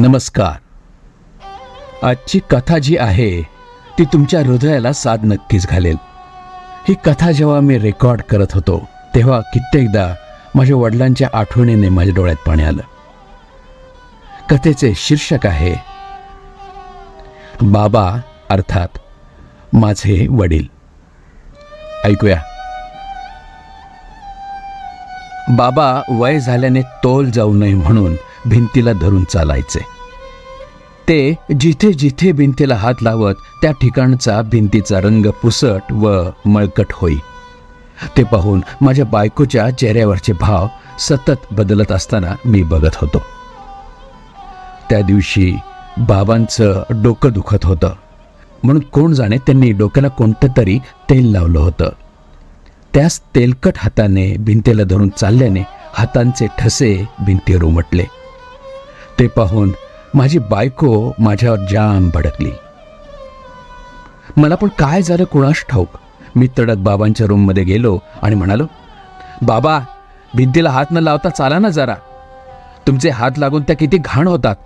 नमस्कार. आजची कथा जी आहे ती तुमच्या हृदयाला साद नक्कीच घालेल. ही कथा जेव्हा मी रेकॉर्ड करत होतो तेव्हा कित्येकदा माझ्या वडिलांच्या आठवणीने माझ्या डोळ्यात पाणी आलं. कथेचे शीर्षक आहे बाबा अर्थात माझे वडील. ऐकूया. बाबा वय झाल्याने तोल जाऊ नये म्हणून भिंतीला धरून चालायचे. ते जिथे जिथे भिंतीला हात लावत त्या ठिकाणचा भिंतीचा रंग पुसट व मळकट होई. ते पाहून माझ्या बायकोच्या चेहऱ्यावरचे भाव सतत बदलत असताना मी बघत होतो. त्या दिवशी बाबांचं डोकं दुखत होतं. म्हणून कोण जाणे त्यांनी डोक्याला कोणतं तरी तेल लावलं होतं. त्याच तेलकट हाताने भिंतीला धरून चालल्याने हातांचे ठसे भिंतीवर उमटले. ते पाहून माझी बायको माझ्यावर जाम भडकली. मला पण काय झालं कुणास ठाऊक? मी तडक बाबांच्या रूममध्ये गेलो आणि म्हणालो बाबा भिंतीला हात न लावता चाला ना जरा. तुमचे हात लागून त्या किती घाण होतात.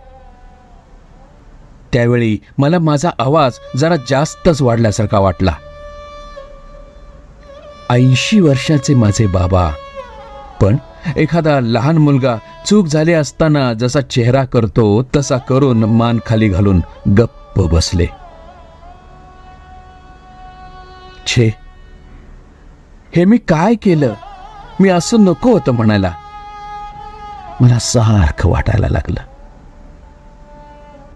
त्यावेळी मला माझा आवाज जरा जास्तच वाढल्यासारखा वाटला. ऐंशी वर्षाचे माझे बाबा पण एखादा लहान मुलगा चूक झाली असताना जसा चेहरा करतो तसा करून मान खाली घालून गप्प बसले. छे हे मी काय केलं? मी असं नको होतं म्हणायला. मला सारखं वाटायला लागलं.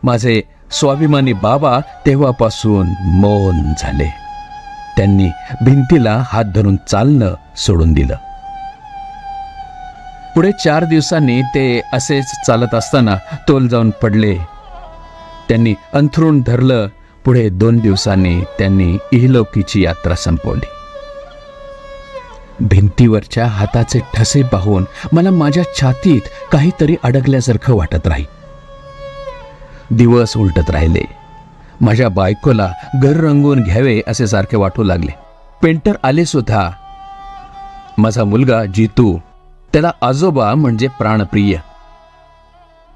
माझे स्वाभिमानी बाबा तेव्हापासून मौन झाले. त्यांनी भिंतीला हात धरून चालणं सोडून दिलं. पुढे चार दिवसांनी ते असेच चालत असताना तोल जाऊन पडले. त्यांनी अंथरून धरलं. पुढे दोन दिवसांनी त्यांनी इहलोकीची यात्रा संपवली. भिंतीवरच्या हाताचे ठसे पाहून मला माझ्या छातीत काहीतरी अडकल्यासारखं वाटत राही. दिवस उलटत राहिले. माझ्या बायकोला घर रंगवून घ्यावे असे सारखे वाटू लागले. पेंटर आले सुद्धा. माझा मुलगा जितू त्याला आजोबा म्हणजे प्राणप्रिय.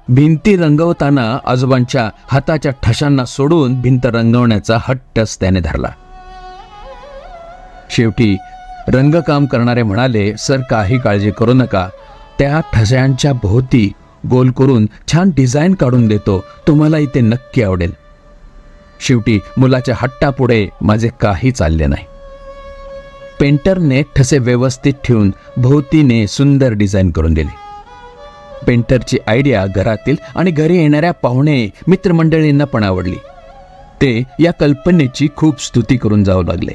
भिंती रंगवताना आजोबांच्या हाताच्या ठशांना सोडून भिंत रंगवण्याचा हट्टच त्याने धरला. शेवटी रंगकाम करणारे म्हणाले सर काही काळजी करू नका. त्या ठशांच्या भोवती गोल करून छान डिझाईन काढून देतो. तुम्हालाही ते नक्की आवडेल. शेवटी मुलाच्या हट्टापुढे माझे काही चालले नाही. पेंटरने ठसे व्यवस्थित ठेवून भोवतीने सुंदर डिझाईन करून दिली. पेंटरची आयडिया घरातील आणि घरी येणाऱ्या पाहुणे मित्रमंडळींना पण आवडली. ते या कल्पनेची खूप स्तुती करून जाऊ लागले.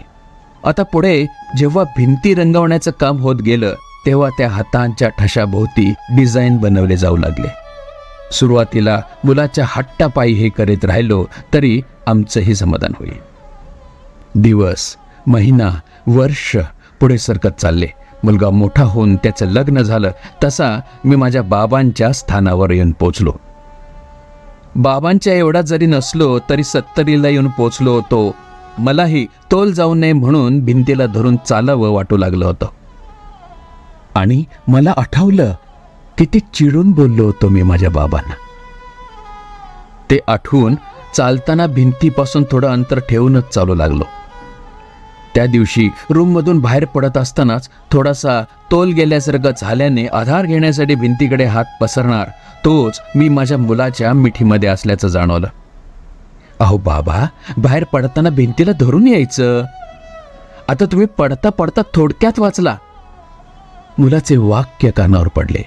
आता पुढे जेव्हा भिंती रंगवण्याचं काम होत गेलं तेव्हा त्या हातांच्या ठशाभोवती डिझाईन बनवले जाऊ लागले. सुरुवातीला मुलाच्या हट्टापायी हे करीत राहिलो तरी आमचंही समाधान होईल. दिवस महिना वर्ष पुढे सरकत चालले. मुलगा मोठा होऊन त्याचं लग्न झालं तसा मी माझ्या बाबांच्या स्थानावर येऊन पोचलो. बाबांच्या एवढा जरी नसलो तरी सत्तरीला येऊन पोचलो होतो. मलाही तोल जाऊ नये म्हणून भिंतीला धरून चालावं वाटू लागलं होतं. आणि मला आठवलं किती चिडून बोललो होतो मी माझ्या बाबांना. ते आठवून चालताना भिंतीपासून थोडं अंतर ठेवूनच चालू लागलो. त्या दिवशी रूममधून बाहेर पडत असतानाच थोडासा तोल गेल्यासारखं झाल्याने आधार घेण्यासाठी भिंतीकडे हात पसरणार. तोच मी माझ्या मुलाच्या मिठीमध्ये असल्याचं जाणवलं. अहो बाबा बाहेर पडताना भिंतीला धरून यायचं? आता तुम्ही पडता पडता थोडक्यात वाचला. मुलाचे वाक्य कानावर पडले.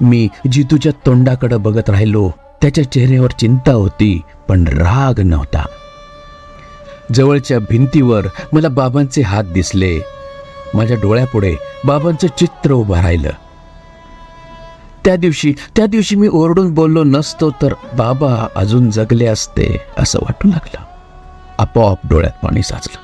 मी जितूच्या तोंडाकडे बघत राहिलो त्याच्या चेहऱ्यावर चिंता होती पण राग नव्हता. जवळच्या भिंतीवर मला बाबांचे हात दिसले. माझ्या डोळ्यापुढे बाबांचं चित्र उभं राहिलं. त्या दिवशी त्या दिवशी मी ओरडून बोललो नसतो तर बाबा अजून जगले असते असं वाटू लागलं. आपोआप डोळ्यात पाणी साचलं.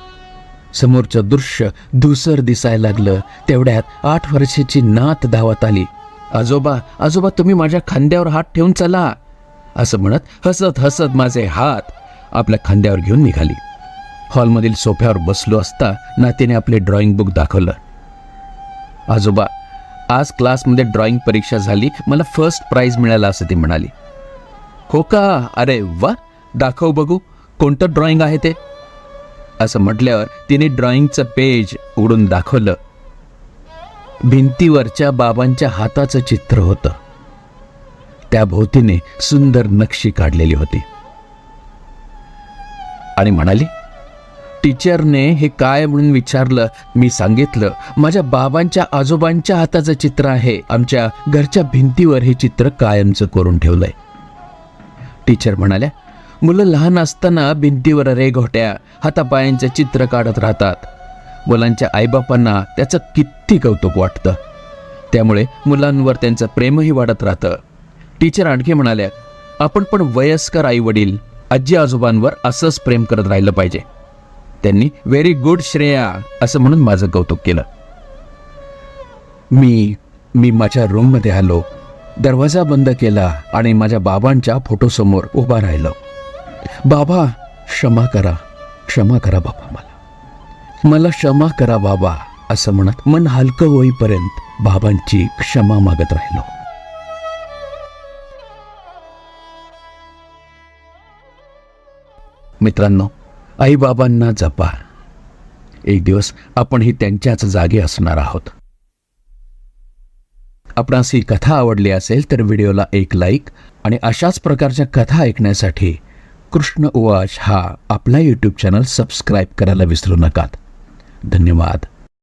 समोरचं दृश्य धुसर दिसायला लागलं. तेवढ्यात आठ वर्षाची नात धावत आली. आजोबा आजोबा तुम्ही माझ्या खांद्यावर हात ठेवून चला. असं म्हणत हसत हसत माझे हात आपल्या खांद्यावर घेऊन निघाली. हॉलमधील सोफ्यावर बसलो असता नातीने आपले ड्रॉइंग बुक दाखवलं. आजोबा आज क्लासमध्ये ड्रॉइंग परीक्षा झाली मला फर्स्ट प्राईज मिळाला असं ती म्हणाली. हो का? अरे वा! दाखव बघू कोणतं ड्रॉइंग आहे ते? असं म्हटल्यावर तिने ड्रॉइंगचं पेज उघडून दाखवलं. भिंतीवरच्या बाबांच्या हाताचं चित्र होतं. त्या भोवतीने सुंदर नक्षी काढलेली होती. आणि म्हणाली टीचरने हे काय म्हणून विचारलं? मी सांगितलं माझ्या बाबांच्या आजोबांच्या हाताचं चित्र आहे. आमच्या घरच्या भिंतीवर हे चित्र कायमचं करून ठेवलंय. टीचर म्हणाल्या मुलं लहान असताना भिंतीवर रेघोट्या हातापायांचं चित्र काढत राहतात. मुलांच्या आईबापांना त्याचं किती कौतुक वाटतं. त्यामुळे मुलांवर त्यांचं प्रेमही वाढत राहतं. टीचर आणखी म्हणाल्या आपण पण वयस्कर आई वडील आजी आजोबांवर असंच प्रेम करत राहिलं पाहिजे. त्यांनी व्हेरी गुड श्रेया असं म्हणून माझं कौतुक केलं. मी मी माझ्या रूममध्ये आलो दरवाजा बंद केला आणि माझ्या बाबांच्या फोटोसमोर उभा राहिलो. बाबा क्षमा करा क्षमा करा बाबा मला. मला क्षमा करा बाबा असं म्हणत मन हलकं होईपर्यंत बाबांची क्षमा मागत राहिलो. मित्रांनो आईबाबांना जपा. एक दिवस आपणही त्यांच्याच जागे असणार आहोत. आपणास ही कथा आवडली असेल तर व्हिडिओला एक लाईक आणि अशाच प्रकारच्या कथा ऐकण्यासाठी कृष्ण उवाच हा आपला यूट्यूब चॅनल सबस्क्राईब करायला विसरू नकात. धन्यवाद.